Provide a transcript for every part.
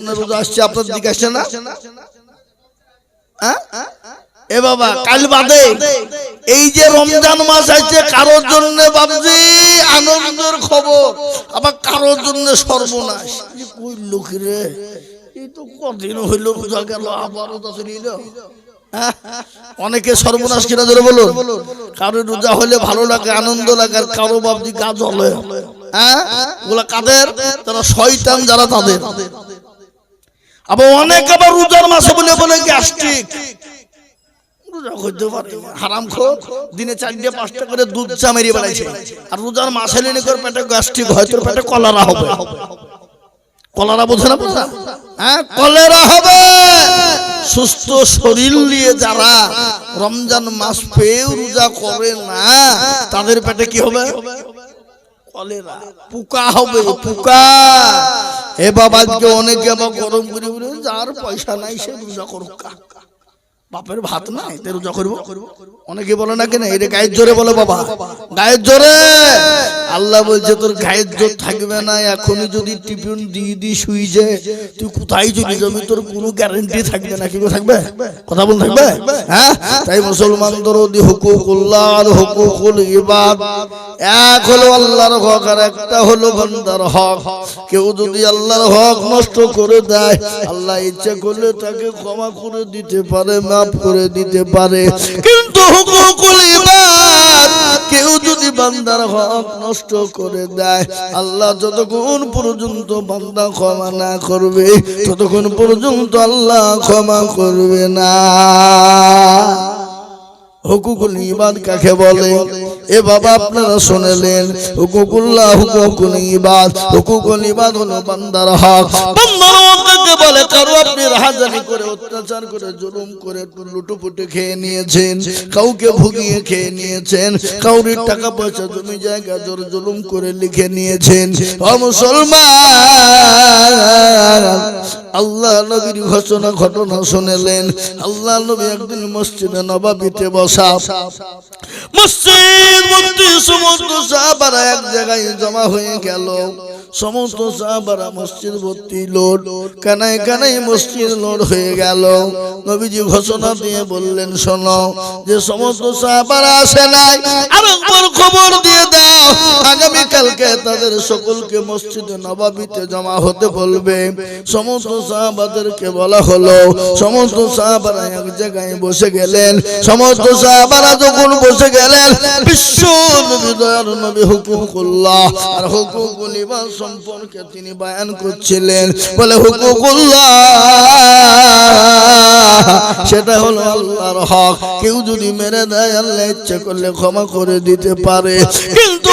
রোজা আসছে আপনার দিকে আসছে না? হ্যাঁ? এ বাবা কাল বাদে এই যে রমজান মাস আছে কারোর জন্য বাবজি আনন্দের খবর আবার কারোর জন্য সর্বনাশ। এই কই লোক রে? এই তো কদিন হইল রোজা গেল আবারও তো নিল হ্যাঁ? অনেকে সর্বনাশ কিনা ধরে বলো কারও রোজা হলে ভালো লাগে আনন্দ লাগে আর কারও বাবজি গা জ্বলে। হ্যাঁ? ওগুলা কাদের? তারা শয়তান যারা তাদের। আবার অনেক আবার রোজার মাসে বলে বলে গ্যাস্ট্রিক হারাম দিনে চারটে পাঁচটা করে দুধ আর রোজার মাসে পেটে হয়, তোর পেটে কলারা কলারা বোঝা? হ্যাঁ কলেরা হবে। সুস্থ শরীর নিয়ে যারা রমজান মাস পেয়েও রোজা করে না, তাদের পেটে কি হবে? কলেরা। পোকা হবে, পোকা। এ বাবা অনেকে আবার গরম করে যার পয়সা নাই সে রোজা করুক। বাপের ভাত নাই তে রোজা করব। অনেকে বলে না কেন এটা গায়ের জোরে বলে বাবা। গায়ের জোরে! আল্লাহ বলছে তোর গায়ের জোর থাকবে না এখনই যদি টিফিন দিয়ে দি শুই যে তুই কোথায় চলে যাবি তোর কোনো গ্যারান্টি থাকবে না কি থাকবে? কথা বল থাকবে? হ্যাঁ? তাই মুসলমানদের অধি হুকুকুল্লাহ আর হুকুকুল ইবাদ। এক হলো আল্লাহর হক আর একটা হলো বান্দার হক। কেউ যদি আল্লাহর হক নষ্ট করে দেয় আল্লাহ ইচ্ছা করলে তাকে ক্ষমা করে দিতে পারে মাফ করে দিতে পারে। কিন্তু হুকুকুল ইবাদ, কেউ যদি বান্দার হক নষ্ট করে দেয়, আল্লাহ যতক্ষণ পর্যন্ত বান্দা ক্ষমা না করবে, ততক্ষণ পর্যন্ত আল্লাহ ক্ষমা করবে না। হুকুকুল ইবাদ কাকে বলে? এ বাবা আপনারা শুনেলেন, হুকুকুল্লাহ হুকুকুল ইবাদ হুকুকুল ইবাদ হলো বান্দার হক। বান্দার হক কাকে বলে? কারও আপনি রাহাজানি করে, অত্যাচার করে, জুলুম করে, লুটুপুটে খেয়ে নিয়েছেন, কাউকে ভুগিয়ে খেয়ে নিয়েছেন, কাউরির টাকা পয়সা, জমি জায়গা, জোর জুলুম করে লিখে নিয়েছেন। ও মুসলমান আল্লাহ নবীর ঘোষণা ঘটনা শুনেলেন। আল্লাহ নবী একদিন মসজিদে নবাবিতে বসা মসজিদ মধ্যে সমস্ত সাহাবারা এক জায়গায় জমা হয়ে গেল। সমস্ত সাহাবারা মসজিদ ভর্তি লোড কানাই কানাই মসজিদ লোড হয়ে গেল। নবীজি ঘোষণা দিয়ে বললেন, শোনো, যে সমস্ত সাহাবারা আসে নাই আর একবার খবর দিয়ে দাও আগামী কালকে তাদের সকলকে মসজিদে নবাবিতে জমা হতে বলবে। সমস্ত সাহাবাদেরকে বলা হলো, সমস্ত সাহাবারা এক জায়গায় বসে গেলেন, সমস্ত সাহাবারা যখন বসে গেলেন, বিশ্ব নবী হুকুকুল্লাহ আর হুকুকুল ইমান সম্পর্কে তিনি বয়ান করছিলেন, বলে হুকুকুল্লাহ সেটা হলো আল্লাহর হক। কেউ যদি মেরে দেয়, আল্লাহ ইচ্ছে করলে ক্ষমা করে দিতে পারে। কিন্তু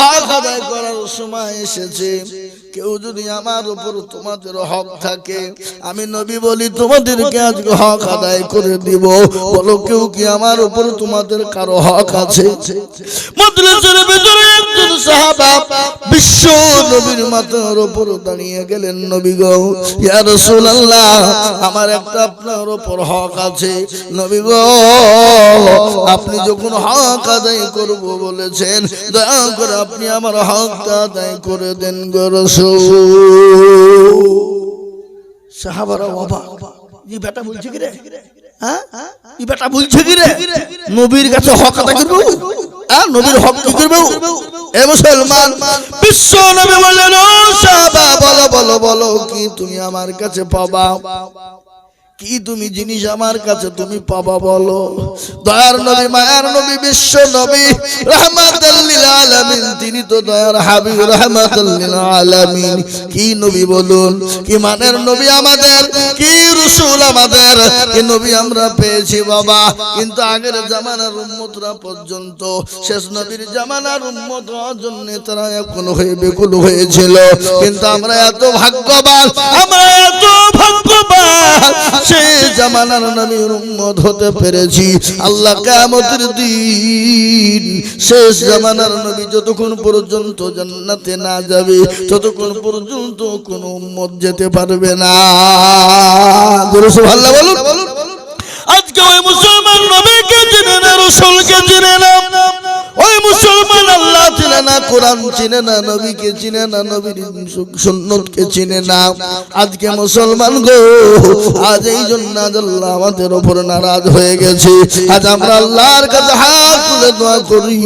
হক আদায় করার সময় এসেছে। কেউ যদি আমার উপর তোমাদের হক থাকে, আমি নবী বলি, তোমাদেরকে আজকে হক আদায় করে দিব। বলো কেউ কি আমার উপর তোমাদের কারও হক আছে? মাদ্রাসার ভিতরে একজন সাহাবা বিশ্ব নবীর মাথার উপর দাঁড়িয়ে গেলেন নবী গো। ইয়া রাসূলুল্লাহ, আমার একটা আপনার উপর হক আছে। নবী গো, আপনি যখন হক আদায় করব বলেছেন, দয়া করে আপনি আমার হকটা আদায় করে দেন গো রাসূল। সাহাবারা বাবা এই বেটা বলছে কি রে? হ্যাঁ? এই বেটা বলছে কি রে? নবীর কাছে হক আদায় করব? হ্যাঁ নবীর হক কি করবে এ মুসলমান, বিশ্ব নবী বললেন, ও সাহাবা, বলো বলো বলো, কি তুমি আমার কাছে পাবা? কি তুমি জিনিস আমার কাছে তুমি পাবা বলো? দয়ার নবী, মায়ার নবী, বিশ্ব নবী রহমাতুল্লিল আলামিন, তিনি তো দয়ার হাবিব রহমাতুল্লিল আলামিন। কি নবী বলুন? কি মানের নবী আমাদের? কি রসুল আমাদের? কি নবী আমরা পেয়েছি বাবা। কিন্তু আগের জামানার উম্মতরা পর্যন্ত, শেষ নবীর জামানার উম্মত জন্য তারা এখন হয়ে বেকুল হয়েছিল। কিন্তু আমরা এত ভাগ্যবান, আমরা এত ভাগ্যবান জামানার নবীর উম্মত হতে পেরেছি। আল্লাহ কিয়ামতের দিন শেষ জামানার নবী যতক্ষণ পর্যন্ত জান্নাতে না যাবে, ততক্ষণ পর্যন্ত কোন উম্মত যেতে পারবে না। সুবহানাল্লাহ বলুন। আজকে মুসলমান নবীকে চিনে না, রসুলকে চিনে না। ওই মুসলমান আল্লাহ চিনে না, কোরআন চিনে না, নবীকে চিনে না, নবীর সুন্নতকে চিনে না। আজকে মুসলমান গো, আজ এই জন্য আল্লাহ আমাদের উপর নারাজ হয়ে গেছে। আজ আমরা আল্লাহর কাছে হাত তুলে দোয়া করি,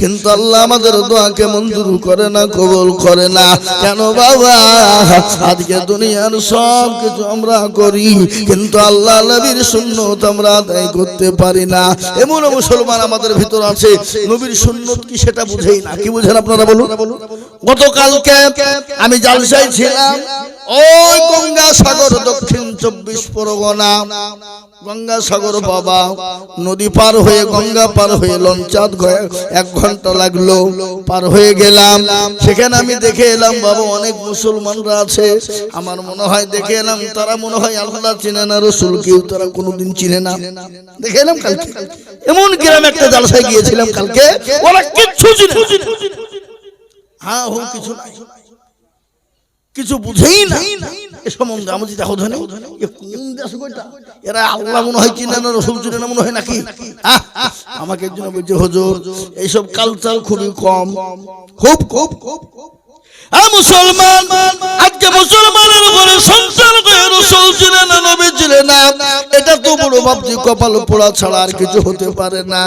কিন্তু আল্লাহ আমাদের দোয়াকে মঞ্জুর করে না, কবুল করে না। কেন বাবা? আজকে দুনিয়ার সব কিছু আমরা করি, কিন্তু আল্লাহ নবীর সুন্নত আমরা আদায় করতে পারি না। এমন মুসলমান আমাদের ভিতর আছে নবীর সুন্নত কি সেটা বুঝেই না। কি বুঝেন আপনারা বলুন? গতকালকে আমি জালসায় ছিলাম। ওই গঙ্গা সাগর দক্ষিণ চব্বিশ পরগনা। গঙ্গা সাগর বাবা, নদী পার হয়ে গঙ্গা পার হয়ে লঞ্চাত এক ঘণ্টা লাগল, পার হয়ে গেলাম। সেখানে আমি দেখে এলাম, বাবা, অনেক মুসলমানরা আছে। আমার মনে হয় দেখে এলাম, তারা মনে হয় আল্লাহ চিনে না, রসুল কেউ তারা কোনোদিন চিনে না। দেখে এলাম কালকে। এমন গ্রাম একটা জালসায় গিয়েছিলাম কালকে, ওরা কিচ্ছু চিনে। হ্যাঁ হো কিছু নাই। কিছু বুঝেই না। এ সম্বন্ধে আমি দেখো এ কোন দেশ কইটা? এরা আল্লাহ মনে হয় চিনে না রসুল চিনে না মনে হয় নাকি? আহ, আমাকে একজন বলছে হুজুর এইসব কালচার খুবই কম। খুব খুব খুব আ মুসলমান আজকে মুসলমানের উপরে সন্তান রসুল চিনে না নবী ছিলেন না? এটা তো বড় ভাবছি, কপাল পোড়া ছাড়া আর কিছু হতে পারে না।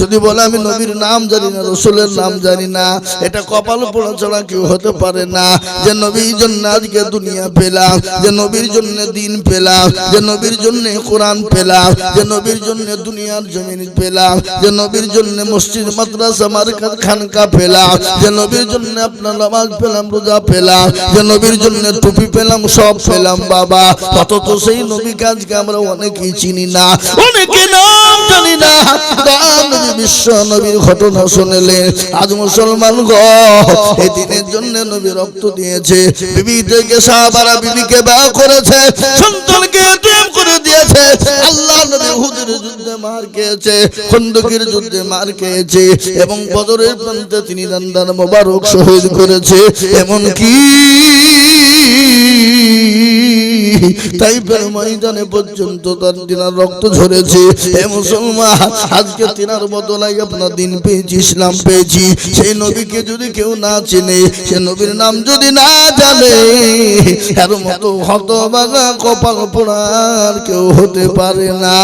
যদি বলে আমি নবীর নাম জানি না, রসুলের নাম জানি না, এটা কপাল পোড়া ছাড়া কেউ হতে পারে না। যে নবীর জন্য আজকে দুনিয়া পেলাম, যে নবীর জন্য দিন পেলাম, যে নবীর জন্য কোরআন পেলাম, যে নবীর জন্য দুনিয়ার জমিন পেলাম, যে নবীর জন্য মসজিদ, মাদ্রাসা মার্কাত খানকা পেলাম, যে নবীর জন্য আপনার নামাজ পেলাম, রোজা পেলাম, যে নবীর জন্য টুপি পেলাম, সব পেলাম বাবা। তো সেই নবীকে আজকে আমরা অনেকেই চিনি না? অনেকে নাম জানি না। বিশ্ব নবীর ঘটনা শুনলেন আজ মুসলমান গ এই দিনের জন্য নবী রক্ত দিয়েছে। বিবি থেকে সাহাবারা বিবিকে বিবাহ করেছে সন্তানকে করে দিয়েছে। আল্লাহ নবী হুদের যুদ্ধে মার খেয়েছে খন্দকের যুদ্ধে মার খেয়েছে এবং বদরের প্রান্তে তিনি দান্দান মোবারক শহীদ করেছে। এমন কি তাই ময়দানে পর্যন্ত তার তিনার রক্ত ঝরেছে। হে মুসলমান, আজকে তিনার বদলাই আপনার দিন পেয়েছি, ইসলাম পেয়েছি। সেই নবীকে যদি কেউ না চেনে, সে নবীর নাম যদি না জানে, এর মতো হতবাগা কপাল পোড়ার কেউ হতে পারে না।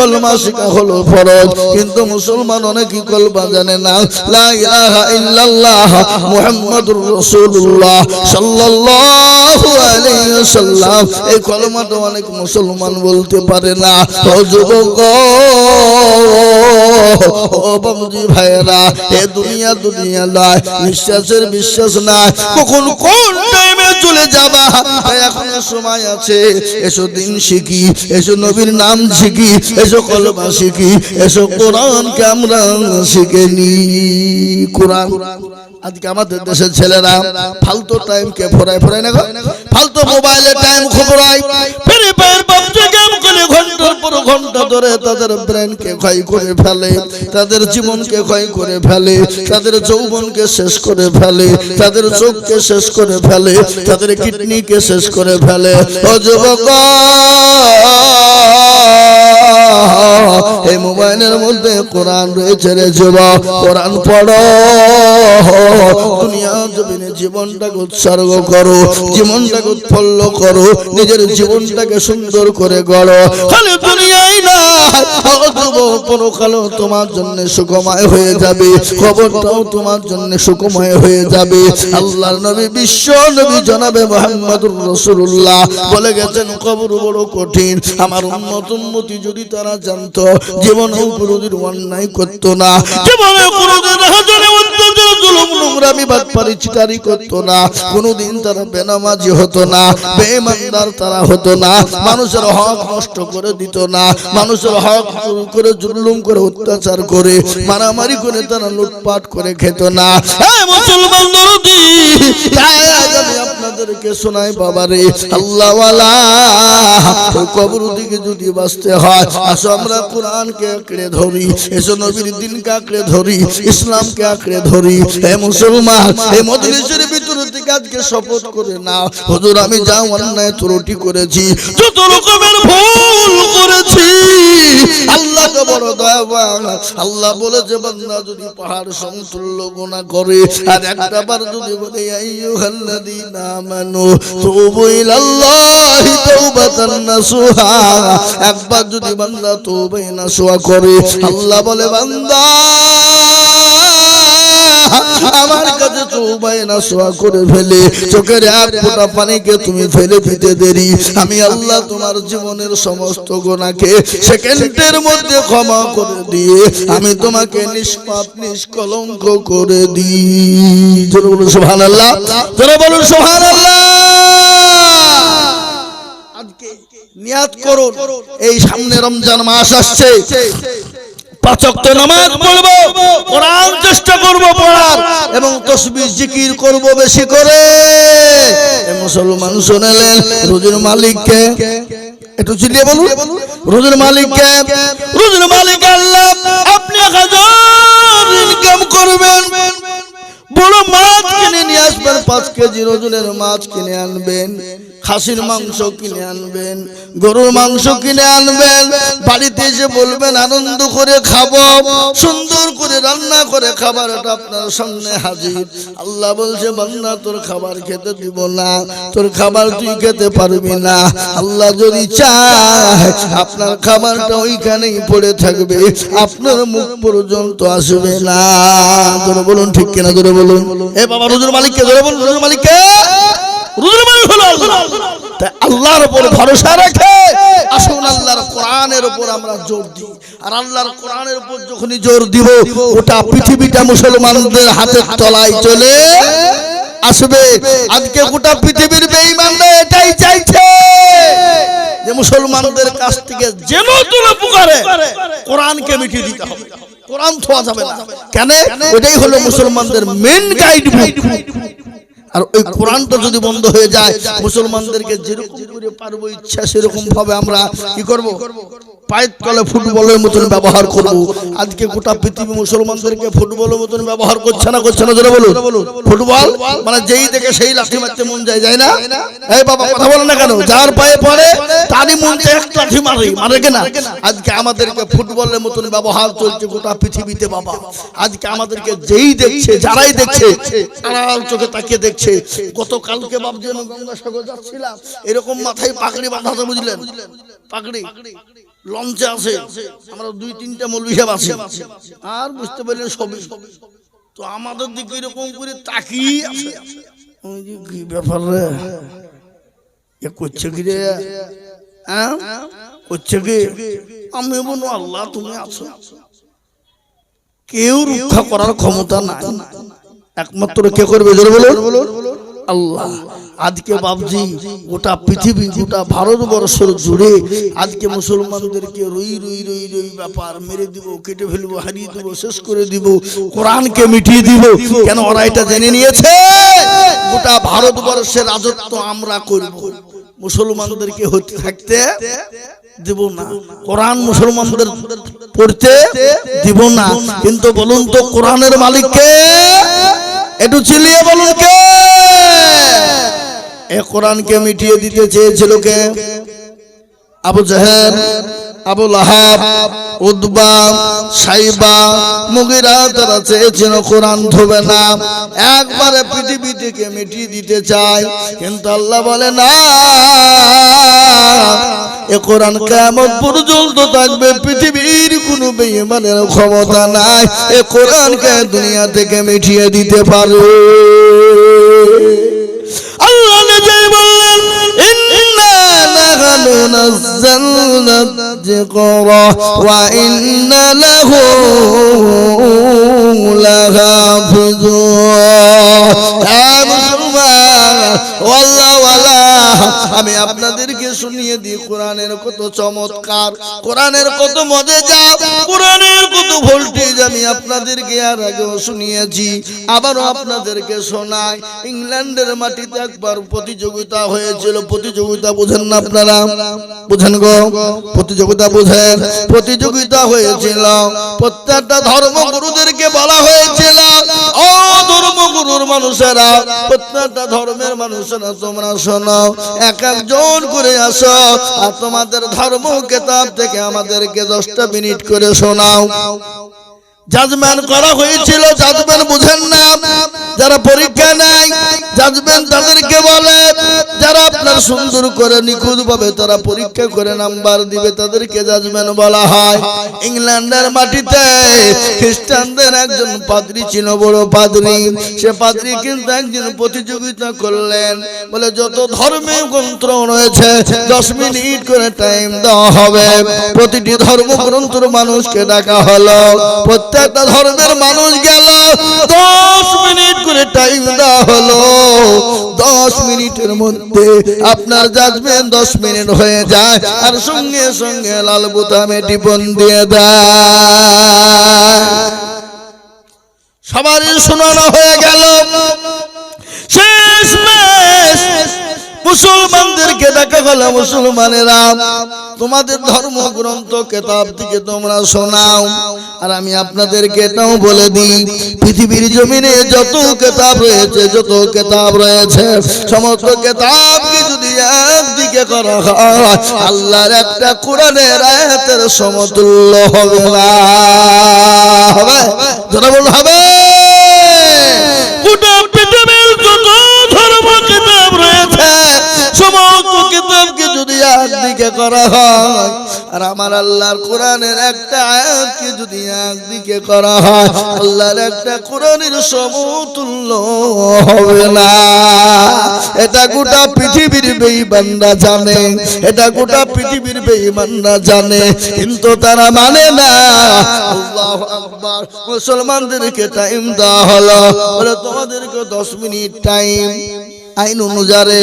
কলমা শিখা হলো ফরজ, কিন্তু মুসলমান অনেক কলমা জানে না। লা ইলাহা ইল্লাল্লাহ মুহাম্মাদুর রাসূলুল্লাহ সাল্লাল্লাহু অনেক মুসলমান বলতে পারে না। ও যুবক, ও ভাইয়েরা, এ দুনিয়া দুনিয়া নয়, বিশ্বাসের বিশ্বাস নাই কখন কোন টাইমে চলে যাবা? এখন সময় আছে, এসো দিন শিখি, এসো নবীর নাম শিখি, এসো কলমা শিখি, এসো কোরআনকে আমরা শিখে নি কোরআন আজকে আমাদের দেশের ছেলেরা ফালতু টাইম কে ফোরায় ফোরায় না ফালতু মোবাইলে টাইম খবরায়। ফ্রি ফায়ার পাবজি গেম করে ঘণ্টার পর ঘণ্টা ধরে তাদের ব্রেনকে ক্ষয় করে ফেলে, তাদের জীবনকে ক্ষয় করে ফেলে, তাদের যৌবনকে শেষ করে ফেলে, তাদের চোখকে শেষ করে ফেলে, তাদের কিডনিকে শেষ করে ফেলে। ও যুবক এই মোবাইলের মধ্যে কোরআন রয়েছে রে যুবক, কোরআন পড়ো। দুনিয়া জমিনে জীবনটাকে উৎসর্গ করো, জীবনটাকে করো, নিজের জীবনটাকে সুন্দর করে গড়ো। খালি না তোমার জন্য সুখময় হয়ে যাবে খবরটাও তোমার জন্য সুখময় হয়ে যাবে। আল্লাহর নবী, বিশ্ব নবী জনাবে মোহাম্মদুর রাসূলুল্লাহ। বলে গেছেন, কবর বড় কঠিন। আমার উম্মত উম্মতি যদি তারা জানতো। জীবনে কোনোদিন অন্যায় করতো না। অত্যাচার করে, মারামারি করে তারা লুটপাট করে খেত না। আপনাদেরকে শোনাই বাবারে, আল্লাহওয়ালা কবর দিকে যদি বাঁচতে হয় আসো আমরা কোরআনকে আঁকড়ে ধরি, এসো নবীর দিনকে আঁকড়ে ধরি, ইসলামকে আঁকড়ে ধরি। হে মুসলমান, হে মজলিসের থেকে আজকে শপথ করে না হুজুর আমি যা অন্যায় ত্রুটি করেছি যত রকমের ভুল করেছি আল্লাহকে বড় দয়াবান। আল্লাহ বলেছে বান্দা যদি পাহাড় সমতুল্য করে আর একটা বার যদি বলে আইয়ুহাল্লাযীনা আমানু তুবু ইলাল্লাহি তাওবাতান নাসুহা। একবার যদি বান্দা তওবা নাসুহা করে আল্লাহ বলে বান্দা আমার কাছে চৌবাই না সোয়া করে ফেলে। চোখের এক ফোঁটা পানিকে তুমি ফেলে দেরি। আমি আল্লাহ তোমার জীবনের সমস্ত গোনাকে সেকেন্ডের মধ্যে ক্ষমা করে দিয়ে আমি তোমাকে নিষ্পাপ, নিষ্কলঙ্ক করে দিই। বলুন সোহান আল্লাহ বলুন সোহান আজকে নিয়াত করুন। এই সামনে রমজান মাস আসছে। পাচক নামাজ পড়ব কোরআন চেষ্টা করব পড়ার, এবং তসবিহ জিকির করব বেশি করে। মুসলমান শুনেলেন রোজের মালিককে, একটু চিলিয়ে বলুন, রোজের মালিককে, রোজের মালিক আল্লাহ, আপনি হাজার ইনকাম করবেন, বড় মাছ কিনে নিয়ে আসবেন, পাঁচ কেজি ওজনের মাছ কিনে আনবেন, খাসির মাংস কিনে আনবেন, গরুর মাংস কিনে আনবেন, বাড়িতে এসে বলবেন, আনন্দ করে খাব, সুন্দর করে রান্না করে খাবারটা আপনার সামনে হাজির। আল্লাহ বলছে বান্না তোর খাবার খেতে দিব না, তোর খাবার তুই খেতে পারবি না। আল্লাহ যদি চায়, আপনার খাবারটা ওইখানেই পড়ে থাকবে, আপনার মুখ পর্যন্ত আসবে না। ধরে বলুন, ঠিক কিনা ধরে বলুন? এ বাবা, রুজুর মালিককে ধরে বলুন রুজুর মালিককে। রুজুর মালিক হলো আল্লাহ। তাই আল্লাহর উপর ভরসা রেখে আসুন আল্লাহর কোরআনের উপর আমরা জোর দিই। আর আল্লাহর কোরআনের উপর যখনই জোর দিব ওটা পৃথিবীটা মুসলমানদের হাতের তলায় চলে আসবে। আজকে গোটা পৃথিবীর বেঈমানরা এটাই চাইছে যে মুসলমানদের কাছ থেকে যেন তুলে পুকারে কোরআনকে মিটিয়ে দিতে হবে। কোরআন থোয়া যাবে না। কেন? ওটাই হলো মুসলমানদের মেন গাইড আর ওই কোরআনটা যদি বন্ধ হয়ে যায় মুসলমানদেরকে যেরকম করে পারব ইচ্ছা সেরকম ভাবে আমরা কি করব? পায়ের তলে ফুটবলের মতন ব্যবহার করব। আজকে গোটা পৃথিবী মুসলমানদেরকে ফুটবলের মতন ব্যবহার করছে না করছে না জোরে বলুন। ফুটবল মানে যেই দেখে সেই লাঠি মারতে মন যায় যায় না? এই বাবা কথা বলেন না কেন? যার পায়ে পড়ে তারই মন চায় এক লাঠি মারে। মারে কিনা? আজকে আমাদেরকে ফুটবলের মতন ব্যবহার চলছে গোটা পৃথিবীতে বাবা। আজকে আমাদেরকে যেই দেখছে যারাই দেখছে আড়াল চোখে তাকিয়ে দেখছে গতকালকে ভাবছি আমি গঙ্গাসাগর যাচ্ছিলাম। এরকম মাথায় পাকড়ি বাঁধাতে বুঝলেন? পাকড়ি লঞ্চে আছে। আমরা দুই তিনটা মৌলবি সাহেব আছে। আর বুঝতে পারলেন সবই। তো আমাদের দিকে এরকম করে তাকিয়ে আছে। কি ব্যাপার রে? এ করছে কি রে? হ্যাঁ? করছে কি? আমি বলব আল্লাহ তুমি আছো। কেউ রক্ষা করার ক্ষমতা নাই। একমাত্র কে করবে বলুন? আল্লাহ আজকে বাবজি গোটা পৃথিবী গোটা ভারতবর্ষ জুড়ে আজকে মুসলমানদেরকে রই রই রই রই ব্যাপার মেরে দিব কেটে ফেলব হারিয়ে দিব শেষ করে দিব কোরআনকে মিটিয়ে দিব। কেন ওরা এটা জেনে নিয়েছে? গোটা ভারতবর্ষের রাজত্ব আমরা করব। মুসলমানদেরকে হতে থাকতে দিব না। কোরআন মুসলমানদের পড়তে দিব না। কিন্তু বলুন তো কোরআনের মালিককে একটু চিলিয়ে বলুন কে? এ কোরআনকে মিটিয়ে দিতে চেয়েছিল কে? আবু জাহের আবু লাহাব উদ্বা সাইবা, মুগিরা তারা কোরআন ধোবে না। একবারে পৃথিবী থেকে মিটিয়ে দিতে চায়। কিন্তু আল্লাহ বলে, না, এ কোরআন কেমন পর্যন্ত থাকবে। পৃথিবীর কোনো বেইমানের ক্ষমতা নাই। এ কোরআনকে দুনিয়া থেকে মিটিয়ে দিতে পারে আল্লাহ নিজেই বললেন, ইন্না নাযালনা تذكرا وإن له لحافظا يا مسلمان والله আমি আপনাদেরকে শুনিয়ে দিই, কোরআনের কত চমৎকার, কোরআনের কত মজেজা কোরআনের কত ভোল্টেজ আমি আপনাদেরকে আর আগেও শুনিয়েছি, আবারও আপনাদেরকে শোনাই। ইংল্যান্ডের মাটিতে একবার প্রতিযোগিতা হয়েছিল, প্রতিযোগিতা বুঝেন না আপনারা? বুঝেন গো? প্রতিযোগিতা বুঝেন? প্রতিযোগিতা হয়েছিল, প্রত্যেকটা ধর্মগুরুদেরকে বলা হয়েছিল, ও ধর্মগুরুর মানুষেরা, প্রত্যেকটা ধর্মের মানুষেরা তোমরা শোনো, এক একজন করে আসো আর তোমাদের ধর্ম কেতাব থেকে আমাদেরকে দশটা মিনিট করে শোনাও। জাজমেন্ট করা হয়েছিল জাজমেন্ট বুঝেন না। যারা পরীক্ষা নেয় জাজমেন্ট তাদেরকে বলে। যারা আপনার সুন্দর করে নিখুঁত ভাবে তারা পরীক্ষা করে নাম্বার দিবে, তাদেরকে জাজমেন্ট বলা হয়। ইংল্যান্ডের মাটিতে খ্রিস্টানদের একজন পাদ্রী ছিল, বড় পাদ্রী। সে পাদ্রী কিন্তু একদিন প্রতিযোগিতা করলেন। বলে, যত ধর্মে গ্রন্থ রয়েছে, দশ মিনিট করে টাইম দেওয়া হবে। প্রতিটি ধর্মগ্রন্থর মানুষকে ডাকা হলো। প্রত্যেকটা ধর্মের মানুষ গেল। দশ মিনিট করে টাইম দেওয়া হলো। দশ মিনিটের মধ্যে আপনার জাজমেন্ট দশ মিনিট হয়ে যায়। আর সঙ্গে সঙ্গে লাল বোতামে টিপন দিয়ে দেয়। সবারই শোনানো হয়ে গেল। শেষ মেশ মুসলমানদেরকে দেখা গেল, মুসলমানেরা, তোমাদের ধর্মগ্রন্থ কেতাব থেকে তোমরা শোনাও। আর আমি আপনাদেরকে এটাও বলে দিই, পৃথিবীর জমিনে যত কেতাব রয়েছে, যত কেতাব রয়েছে, সমস্ত কেতাবকে যদি একদিকে করা হয়, আল্লাহর একটা কোরআনের আয়াতের সমতুল্য হবে না। হবে? যারা বল হবে? যদি একদিকে করা হয়। আর আমার আল্লাহর কোরআনের একটা আয়াতকে যদি একদিকে করা হয়, আল্লাহর একটা কোরআনের সমতুল্য হবে না। এটা গোটা পৃথিবীর বেঈমানরা জানে, এটা গোটা পৃথিবীর বেঈমানরা জানে, কিন্তু তারা মানে না। আল্লাহু আকবার। মুসলমানদেরকে টাইম দেওয়া হলো। বলে তোমাদেরকে দশ মিনিট টাইম আইন অনুযারে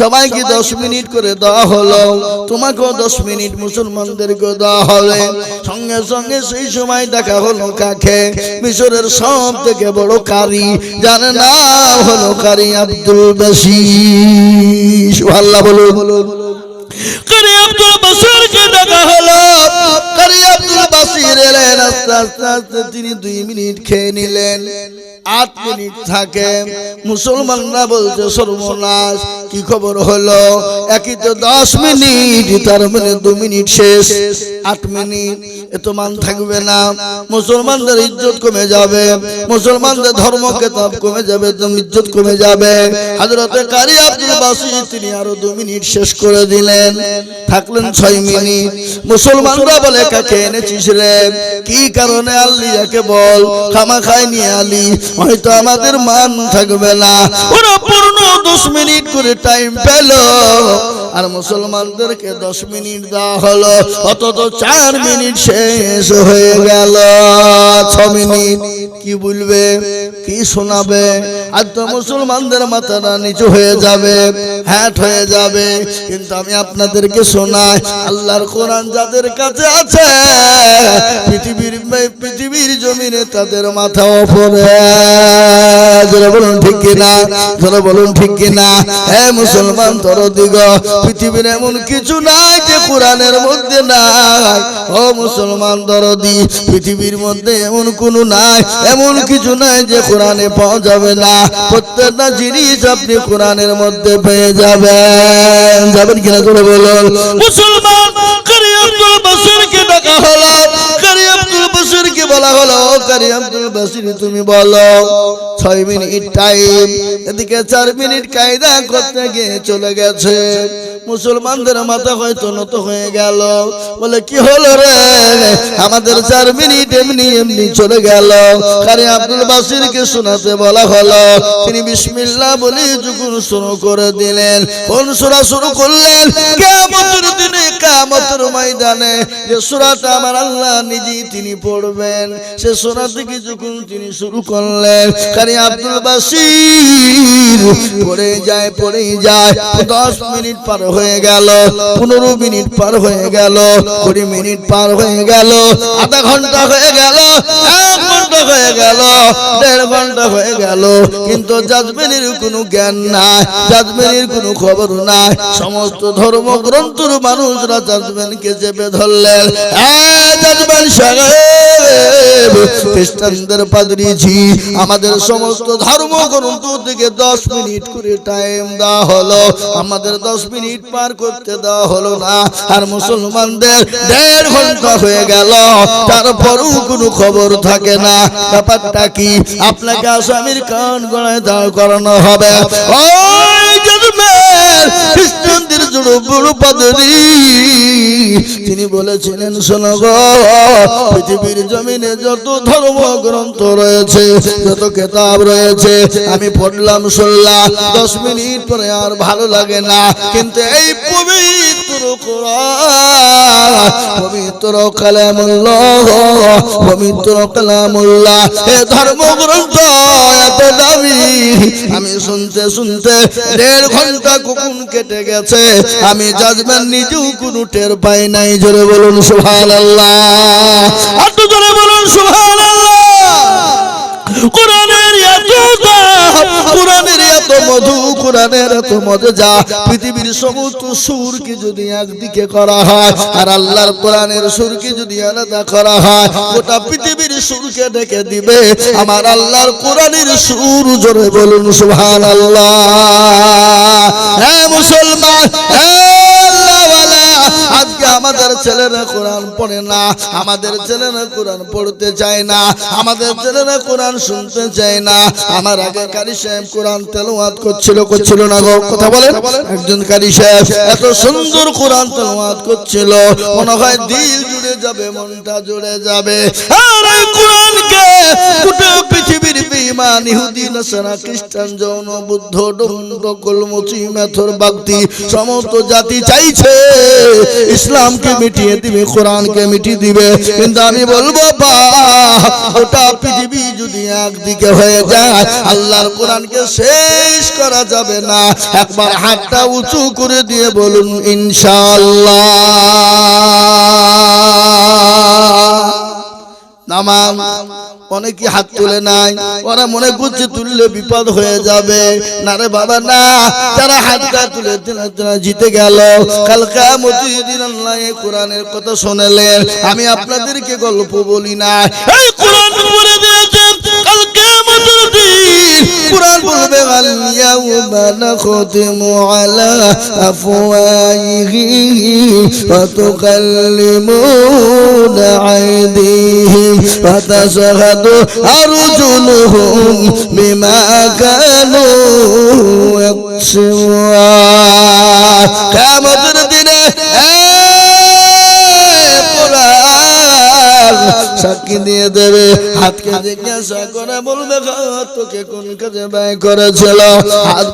সবাইকে দশ মিনিট করে দেওয়া হলো। তোমাকেও দশ মিনিট মুসলমানদেরকে দেওয়া হবে। সঙ্গে সঙ্গে সেই সময় দেখা হলো কাকে? মিশরের সব থেকে বড় কারি। জানে না হলো কারি আব্দুল বাসির আল্লাহ বলুন। কারি আব্দুল বাসিরকে ডাকা হলো। কারি আব্দুল বাসির আস্তে আস্তে আস্তে তিনি দুই মিনিট খেয়ে নিলেন। আট মিনিট থাকে। মুসলমানরা বলছে, সর্বনাশ, কি খবর হলো? একই তো দশ মিনিট, তার মানে দু মিনিট শেষ। আট মিনিট এত মান থাকবে না। মুসলমানদের ইজ্জত কমে যাবে। মুসলমানদের ধর্ম কেতাব কমে যাবে ইজ্জত কমে যাবে। হাজরতে কারি আব্দুল বাসি তিনি আরও দু মিনিট শেষ করে দিলেন। থাকলেন ছয় মিনিট। মুসলমানরা বলে কাকে এনেছিস রে কি কারণে আল্লিয়াকে বল? খামা খাই নিয়ে আলি, হয়তো আমাদের মান থাকবে না। ওরা পূর্ণ দশ মিনিট করে টাইম পেল। আর মুসলমানদেরকে দশ মিনিট দেওয়া হলো, অন্তত চার মিনিট শেষ হয়ে গেল। ছ মিনিট, কি বলবে, কি শোনাবে? আর তো মুসলমানদের মাথাটা নিচু হয়ে যাবে, হ্যাট হয়ে যাবে। কিন্তু আমি আপনাদেরকে শোনাই, আল্লাহর কোরআন যাদের কাছে আছে, পৃথিবীর পৃথিবীর জমিনে তাদের মাথা ওপরে। বলুন ঠিক কিনা? যারা বলুন ঠিক কিনা? হে মুসলমান তর দিগ পৃথিবীর এমন কিছু নাই যে কোরআনের মধ্যে নাই। ও মুসলমান দরদি, পৃথিবীর মধ্যে এমন কোনো নাই, এমন কিছু নাই যে কোরআনে পাওয়া যাবে না। প্রত্যেকটা জিনিস আপনি কোরআনের মধ্যে পেয়ে যাবেন। যাবেন কিনা করে বলুন? মুসলমান বলা হলো। তুমি বলো, ছয় মিনিট টাইম এদিকে চার মিনিট কায়দা করতে গিয়ে চলে গেছে। মুসলমানদের মাথা হয়তো নত হয়ে গেল। বলে, কি হলো রে? আমাদের চার মিনিট এমনি এমনি চলে গেল। কারি আব্দুল বাসিরকে শোনাতে বলা হলো। তিনি বিসমিল্লাহ বলে যখন শুরু করে দিলেন। কোন সূরা শুরু করলেন? কিয়ামতের দিনে, কিয়ামতের ময়দানে যে সূরাটা আমার আল্লাহ নিজেই তিনি পড়বেন, সে সূরা থেকে যখন তিনি শুরু করলেন। কারি আব্দুল বাসির পড়ে যায় পড়ে যায়, দশ মিনিট পার হয়ে গেল, পনেরো মিনিট পার হয়ে গেল, কুড়ি মিনিট পার হয়ে গেল, আধা ঘণ্টা হয়ে গেল চেপে ধরলেন। খ্রিস্টানদের আমাদের সমস্ত ধর্মগ্রন্থ থেকে দশ মিনিট করে টাইম দেওয়া হলো। আমাদের দশ মিনিট পার করতে দেওয়া হলো না। আর মুসলমানদের দেড় ঘণ্টা হয়ে গেল। তারপরও কোনো খবর থাকে না। ব্যাপারটা কি? আপনাকে আসামির কান গড়ায় দাঁড় করানো হবে। জন্মের খ্রিস্টানদের জুড়ো বড় পাদরি। তিনি বলেছিলেন, শোনো পৃথিবীর জমিনে যত ধর্ম গ্রন্থ রয়েছে, যত কেতাব রয়েছে, আমি পড়লাম, শুনলাম, দশ মিনিট পরে আর ভালো লাগে না। কিন্তু এই পবিত্র কোরআন, পবিত্র কালামুল্লাহ পবিত্র কালামুল্লাহ। এ ধর্মগ্রন্থ, এত দামি। আমি শুনতে শুনতে দেড় ঘণ্টা কখন কেটে গেছে। আমি জাজমেন্ট নিজেও কোনো টের পাই নাই। জোরে বলুন, সুবহানাল্লাহ। তো জোরে বলুন, সুবহানাল্লাহ। কোরআনের এত কোরআনের এত মধু, কোরআনের এত মজা। পৃথিবীর সমস্ত সুরকে যদি একদিকে করা হয়, আর আল্লাহর কোরআনের সুরকে যদি আলাদা করা হয়, গোটা পৃথিবীর সুরকে ডেকে দিবে। আমার আল্লাহর কোরআনের সুর জোরে বলুন সুবহান আল্লাহ হ্যাঁ মুসলমান হ্যাঁ আমাদের ছেলেরা কোরআন পড়ে না, আমাদের ছেলেরা কোরআন পড়তে চায় না, আমাদের ছেলেরা কোরআন শুনতে চায় না। আমার আগে কারি সাহেব কোরআন তেলোয়াত করছিল করছিল না গো, কথা বলেন? একজন কারি সাহেব এত সুন্দর কোরআন তেলোয়াত করছিল, মনে হয় দিল জুড়ে যাবে, মনটা জুড়ে যাবে। আর এই পৃথিবীর ইহুদি, নাসারা, খ্রিস্টান, জৌন ডন্ড কলমচি মেথর সমস্ত জাতি চাইছে ইসলামকে মিটিয়ে দিবে, কোরআনকে মিটিয়ে দিবে। কিন্তু আমি বলব, বা, গোটা পৃথিবী যদি একদিকে হয়ে যায়, আল্লাহর কোরআনকে শেষ করা যাবে না। একবার হাতটা উঁচু করে দিয়ে বলুন, ইনশাআল্লাহ। নামাম অনেকে হাত তুলে নাই? ওরা মনে করছে তুললে বিপদ হয়ে যাবে। না রে বাবা, না। তারা হাতটা তুলে জিতে গেল। কালকা মতিদিন আল্লাহ কোরআনের কথা শোনালেন। আমি আপনাদেরকে গল্প বলি না। কোরআন কোরআন বলবে আল ইয়াউমা নাখতিমু আলা আফওয়াহিহিম ওয়া তুকাল্লিমুনা আইদিহিম ওয়া তাশহাদু আরজুলুহুম বিমা কানু ইয়াকসিবুন কিয়ামতের সাক্ষী দিয়ে দেবে। হাতকে জিজ্ঞাসা করে বলবে হাত তোকে কোন কাজে ব্যয় করেছিল? হাত